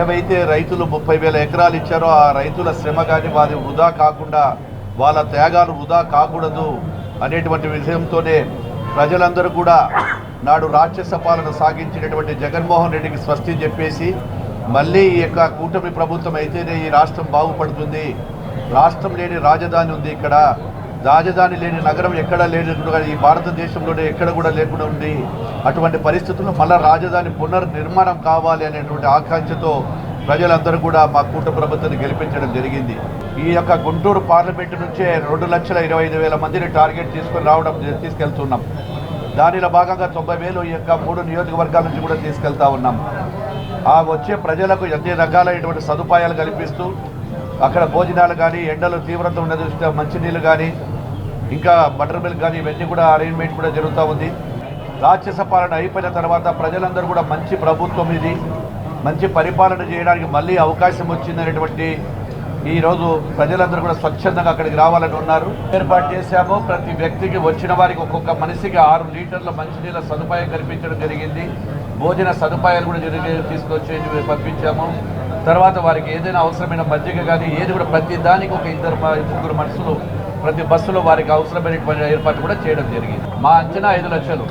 ఏవైతే రైతులు ముప్పై వేల ఎకరాలు ఇచ్చారో ఆ రైతుల శ్రమ కానీ వారి వృధా కాకుండా వాళ్ళ త్యాగాలు వృధా కాకూడదు అనేటువంటి విషయంతోనే ప్రజలందరూ కూడా నాడు రాక్షస పాలన సాగించినటువంటి జగన్మోహన్ రెడ్డికి స్వస్తి చెప్పేసి మళ్ళీ ఈ యొక్క కూటమి ప్రభుత్వం అయితేనే ఈ రాష్ట్రం బాగుపడుతుంది. రాష్ట్రం లేని రాజధాని ఉంది ఇక్కడ. రాజధాని లేని నగరం ఎక్కడా లేనట్టుగా ఈ భారతదేశంలోనే ఎక్కడ కూడా లేకుండా ఉంది. అటువంటి పరిస్థితుల్లో మళ్ళా రాజధాని పునర్నిర్మాణం కావాలి అనేటువంటి ఆకాంక్షతో ప్రజలందరూ కూడా మా కూటమి ప్రభుత్వాన్ని గెలిపించడం జరిగింది. ఈ యొక్క గుంటూరు పార్లమెంటు నుంచే రెండు లక్షల ఇరవై ఐదు వేల మందిని టార్గెట్ తీసుకొని రావడం తీసుకెళ్తున్నాం. దానిలో భాగంగా తొంభై వేలు ఈ యొక్క మూడు నియోజకవర్గాల నుంచి కూడా తీసుకెళ్తా ఉన్నాం. ఆ వచ్చే ప్రజలకు ఎన్ని రకాలైనటువంటి సదుపాయాలు కల్పిస్తూ అక్కడ భోజనాలు కానీ ఎండలు తీవ్రత ఉన్న దృష్ట్యా మంచినీళ్ళు కానీ ఇంకా బటర్ మిల్క్ కానీ ఇవన్నీ కూడా అరేంజ్మెంట్ కూడా జరుగుతూ ఉంది. రాక్షస పాలన అయిపోయిన తర్వాత ప్రజలందరూ కూడా మంచి ప్రభుత్వం ఇది. మంచి పరిపాలన చేయడానికి మళ్ళీ అవకాశం వచ్చిందనేటువంటి ఈరోజు ప్రజలందరూ కూడా స్వచ్ఛందంగా అక్కడికి రావాలని ఉన్నారు. ఏర్పాటు చేశాము. ప్రతి వ్యక్తికి వచ్చిన వారికి ఒక్కొక్క మనిషికి ఆరు లీటర్ల మంచినీళ్ళ సదుపాయం కల్పించడం జరిగింది. భోజన సదుపాయాలు కూడా జరిగే తీసుకొచ్చి పంపించాము. తర్వాత వారికి ఏదైనా అవసరమైన మజ్జిగ కానీ ఏది కూడా ప్రతి దానికి ఒక ఇద్దరు ముగ్గురు మనుషులు ప్రతి బస్సులో వారికి అవసరమైనటువంటి ఏర్పాటు కూడా చేయడం జరిగింది. మా అంచనా ఐదు లక్షలు.